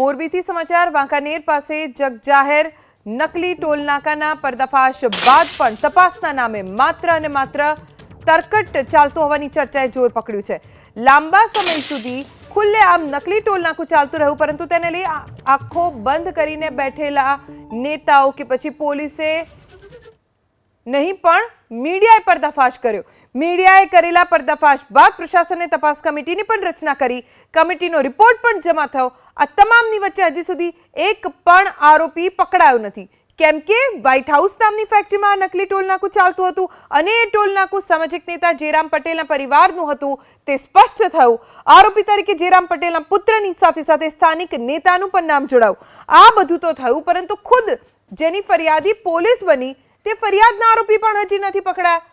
મોરબીથી સમાચાર, વાંકાનેર પાસે જગજાહેર નકલી ટોલનાકાના પર્દાફાશ બાદ પણ તપાસના નામે માત્ર અને માત્ર તરકટ ચાલતું હોવાની ચર્ચાએ જોર પકડ્યું છે. લાંબા સમય સુધી ખુલ્લે આમ નકલી ટોલનાકું ચાલતું રહ્યું, પરંતુ તેને લઈ આખો બંધ કરીને બેઠેલા નેતાઓ કે પછી પોલીસે નહીં પણ મીડિયાએ પર્દાફાશ કર્યો. મીડિયાએ કરેલા પર્દાફાશ બાદ પ્રશાસને તપાસ કમિટીની પણ રચના કરી. કમિટીનો રિપોર્ટ પણ જમા થયો. આ તમામની વચ્ચે હજી સુધી એક પણ આરોપી પકડાયો નથી. કેમ કે વ્હાઇટ હાઉસ નામની ફેક્ટરીમાં નકલી ટોલનાકું ચાલતું હતું અને એ ટોલનાકું સામાજિક નેતા જેરામ પટેલના પરિવારનું હતું. તે સ્પષ્ટ થયું. આરોપી તરીકે જેરામ પટેલના પુત્રની સાથે સાથે સ્થાનિક નેતાનું પણ નામ જોડાયું. આ બધું તો થયું, પરંતુ ખુદ જેની ફરિયાદી પોલીસ બની, તે ફરિયાદના આરોપી પણ હજી નથી પકડાયા.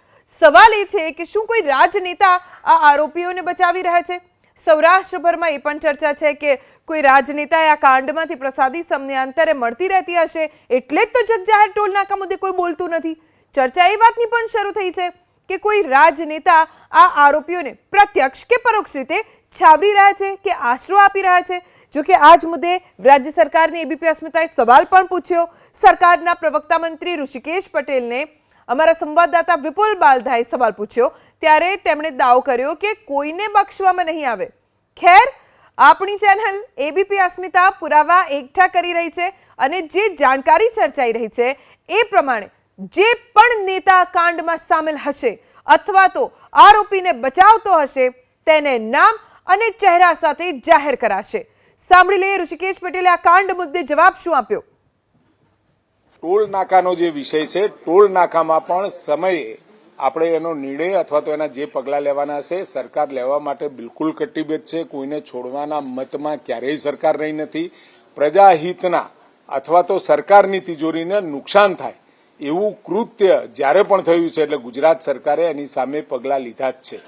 સવાલ એ છે કે શું કોઈ રાજનેતા આ આરોપીઓને બચાવી રહ્યા છે? સૌરાષ્ટ્રભરમાં એ પણ ચર્ચા છે કે કોઈ રાજનેતાએ આ કાંડમાંથી પ્રસાદી સમયાંતરે મળતી રહેતી હશે એટલે જ તો જગજાહેર ટોલ નાકા મુદ્દે કોઈ બોલતું નથી. ચર્ચા એ વાતની પણ શરૂ થઈ છે કે કોઈ રાજનેતા આ આરોપીઓને પ્રત્યક્ષ કે પરોક્ષ રીતે છાવરી રહ્યા છે કે આશરો આપી રહ્યા છે? જો કે આ જ મુદ્દે રાજ્ય સરકારની એબીપી અસ્મિતાએ સવાલ પણ પૂછ્યો. સરકારના પ્રવક્તા મંત્રી ઋષિકેશ પટેલને અમારા સંવાદદાતા વિપુલ બાલધાએ સવાલ પૂછ્યો. ત્યારે તેમણે દાવો કર્યો કે કોઈને બક્ષવામાં નહીં આવે. ખેર, આપણી ચેનલ એબીપી અસ્મિતા પુરાવા એકઠા કરી રહી છે અને જે જાણકારી ચર્ચાઈ રહી છે એ પ્રમાણે જે પણ નેતા કાંડમાં સામેલ હશે અથવા તો આરોપીને બચાવતો હશે, તેને નામ અને ચહેરા સાથે જાહેર કરાશે. સાંભળી લઈએ ઋષિકેશ પટેલે આ કાંડ મુદ્દે જવાબ શું આપ્યો? ટોલ નાકાનો જે વિષય છે, ટોલ નાકામાં પણ સમયે આપણે એનો નિર્ણય અથવા તો એના જે પગલાં લેવાના છે, સરકાર લેવા માટે બિલકુલ કટિબદ્ધ છે. કોઈને છોડવાના મતમાં ક્યારેય સરકાર રહી નથી. પ્રજાહિતના અથવા તો સરકારની તિજોરીને નુકસાન થાય એવું કૃત્ય જ્યારે પણ થયું છે એટલે ગુજરાત સરકારે એની સામે પગલાં લીધા જ છે.